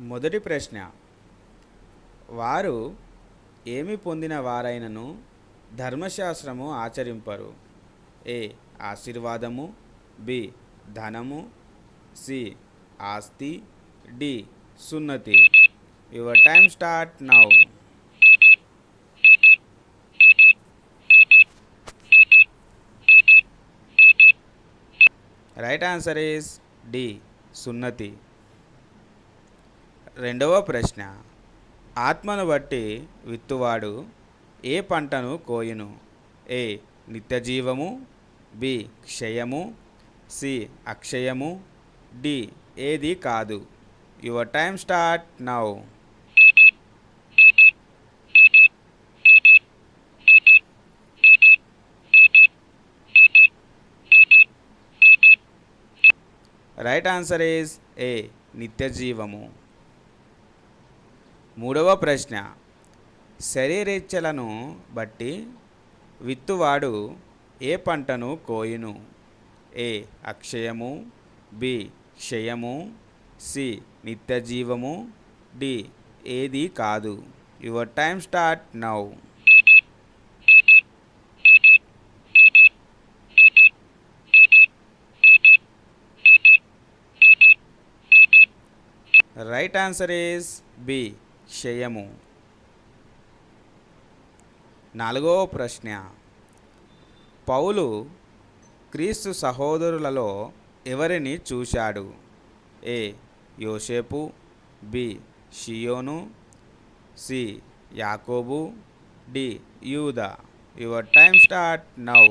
మొదటి ప్రశ్న. వారు ఏమి పొందిన వారైనను ధర్మశాస్త్రము ఆచరింపరు. ఏ. ఆశీర్వాదము బి. ధనము సి. ఆస్తి డి. సున్నతి. Your time start now right answer is D సున్నతి. రెండవ ప్రశ్న. ఆత్మను బట్టి విత్తువాడు ఏ పంటను కోయును? ఏ. నిత్యజీవము బి. క్షయము సి. అక్షయము డి. ఏది కాదు. Your time start now. Right answer is A. నిత్యజీవము. మూడవ ప్రశ్న. శరీరేచ్ఛలను బట్టి విత్తువాడు ఏ పంటను కోయును? ఏ. అక్షయము బి. క్షయము సి. నిత్యజీవము డి. ఏది కాదు. Your time start now. Right answer is B. క్షయము. నాలుగవ ప్రశ్న. పౌలు క్రీస్తు సహోదరులలో ఎవరిని చూశాడు? ఏ. యోసేపు బి. షియోను సి. యాకోబు డి. యూదా. Your time start now.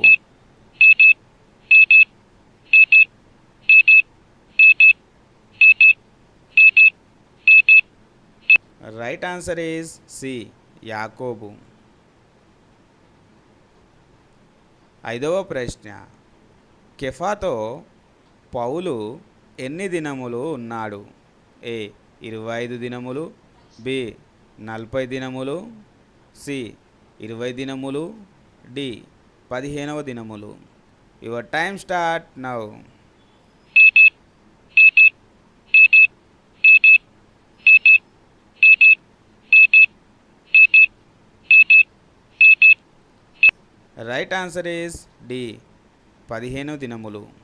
Right answer is C యాకోబు ఐదవ ప్రశ్న. కెఫాతో పౌలు ఎన్ని దినములు ఉన్నాడు? ఏ ఇరవై ఐదు దినములు బి నలభై దినములు సి ఇరవై దినములు డి పదిహేనవ దినములు. Your time start now right answer is D. పదిహేను దినములు.